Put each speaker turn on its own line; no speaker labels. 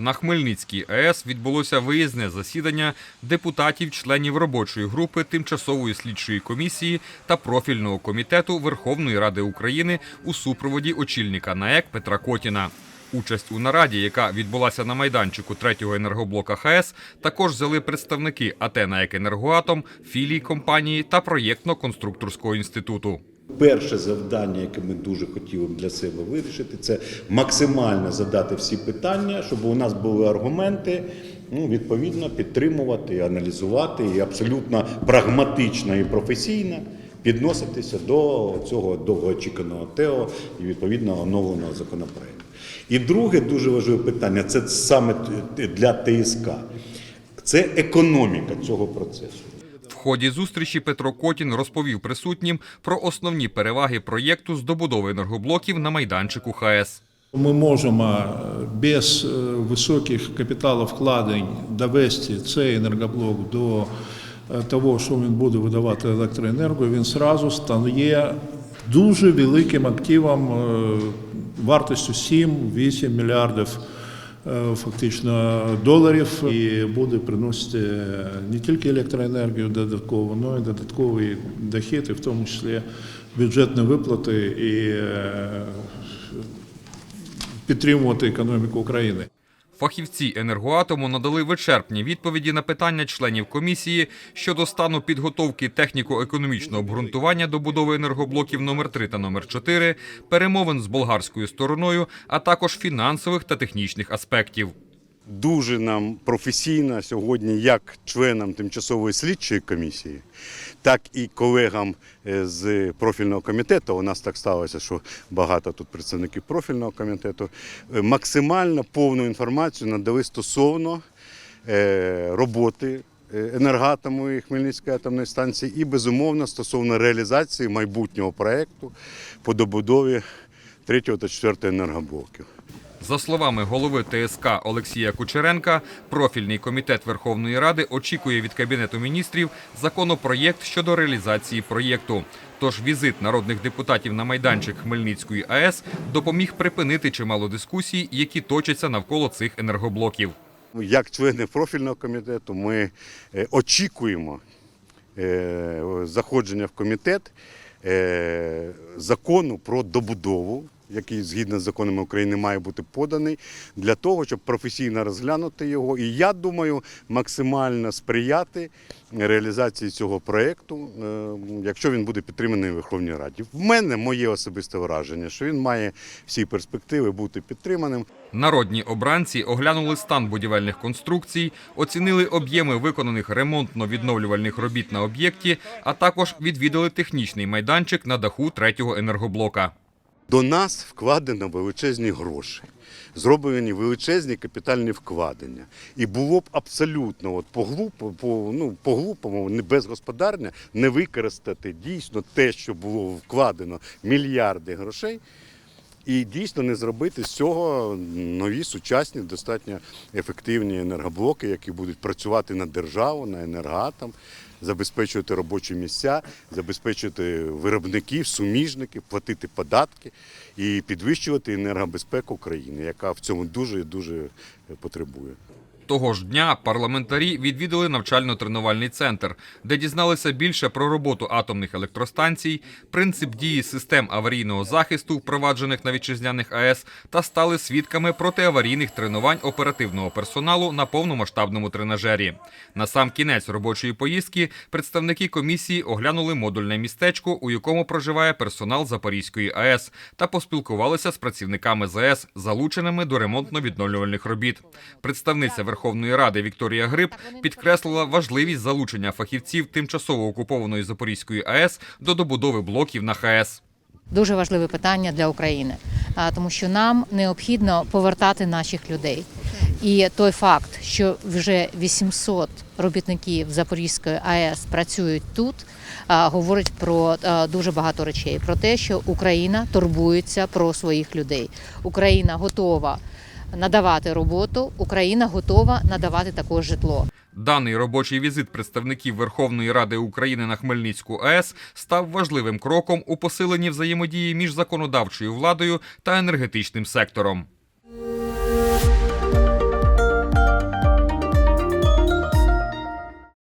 На Хмельницькій АЕС відбулося виїзне засідання депутатів-членів робочої групи тимчасової слідчої комісії та профільного комітету Верховної Ради України у супроводі очільника НАЕК Петра Котіна. Участь у нараді, яка відбулася на майданчику третього енергоблока ХАЕС, також взяли представники АТ «НАЕК Енергоатом, філій компанії та проєктно-конструкторського інституту.
Перше завдання, яке ми дуже хотіли б для себе вирішити, це максимально задати всі питання, щоб у нас були аргументи, ну, відповідно, підтримувати, аналізувати і абсолютно прагматично і професійно підноситися до цього довгоочікуваного ТЕО і відповідно оновленого законопроекту. І друге дуже важливе питання це саме для ТСК. Це економіка цього процесу.
Ході зустрічі Петро Котін розповів присутнім про основні переваги проєкту з добудови енергоблоків на майданчику ХАЕС.
Ми можемо е, без е, високих капіталовкладень довести цей енергоблок до е, того, що він буде видавати електроенергію, він зразу стає дуже великим активом вартістю 7-8 мільярдів фактично доларів і буде приносити не тільки електроенергію додатково, але й додатковий дохід, і в тому числі бюджетні виплати і е, підтримувати економіку України.
Фахівці енергоатому надали вичерпні відповіді на питання членів комісії щодо стану підготовки техніко-економічного обґрунтування добудови енергоблоків номер 3 та номер 4 перемовин з болгарською стороною, а також фінансових та технічних аспектів.
Дуже нам професійно сьогодні, як членам тимчасової слідчої комісії, так і колегам е, з профільного комітету. У нас так сталося, що багато тут представників профільного комітету. е, Максимально повну інформацію надали стосовно е, роботи енергатому і Хмельницької атомної станції, і безумовно стосовно реалізації майбутнього проєкту по добудові 3 та 4 енергоблоків.
За словами голови ТСК Олексія Кучеренка, профільний комітет Верховної Ради очікує від Кабінету міністрів законопроєкт щодо реалізації проєкту. Тож візит народних депутатів на майданчик Хмельницької АЕС допоміг припинити чимало дискусій, які точаться навколо цих енергоблоків.
Як члени профільного комітету, ми е, очікуємо е, заходження в комітет е, закону про добудову, який згідно з законами України має бути поданий, для того, щоб професійно розглянути його. І я думаю, максимально сприяти реалізації цього проєкту, е, якщо він буде підтриманий у Верховній Раді. В мене моє особисте враження, що він має всі перспективи бути підтриманим.
Народні обранці оглянули стан будівельних конструкцій, оцінили об'єми виконаних ремонтно-відновлювальних робіт на об'єкті, а також відвідали технічний майданчик на даху третього енергоблока.
До нас вкладено величезні гроші, зроблені величезні капітальні вкладення. І було б абсолютно от по-глупо, по, ну, по-глупому, безгосподарня, не використати дійсно те, що було вкладено мільярди грошей, і дійсно не зробити з цього нові сучасні, достатньо ефективні енергоблоки, які будуть працювати на державу, на енергоатом, забезпечувати робочі місця, забезпечувати виробників, суміжників, платити податки і підвищувати енергобезпеку країни, яка в цьому дуже дуже потребує.
Того ж дня парламентарі відвідали навчально-тренувальний центр, де дізналися більше про роботу атомних електростанцій, принцип дії систем аварійного захисту, впроваджених на вітчизняних АЕС, та стали свідками протиаварійних тренувань оперативного персоналу на повномасштабному тренажері. На сам кінець робочої поїздки представники комісії оглянули модульне містечко, у якому проживає персонал Запорізької АЕС, та поспілкувалися з працівниками ЗАЕС, залученими до ремонтно-відновлювальних робіт. Представниця Верховної Ради Вікторія Гриб підкреслила важливість залучення фахівців тимчасово окупованої Запорізької АЕС до добудови блоків на ХАЕС.
дуже важливе питання для України, а, тому що нам необхідно повертати наших людей. І той факт, що вже 800 робітників Запорізької АЕС працюють тут, говорить про дуже багато речей. Про те, що Україна турбується про своїх людей. Україна готова надавати роботу, Україна готова надавати також житло.
Даний робочий візит представників Верховної Ради України на Хмельницьку АЕС став важливим кроком у посиленні взаємодії між законодавчою владою та енергетичним сектором.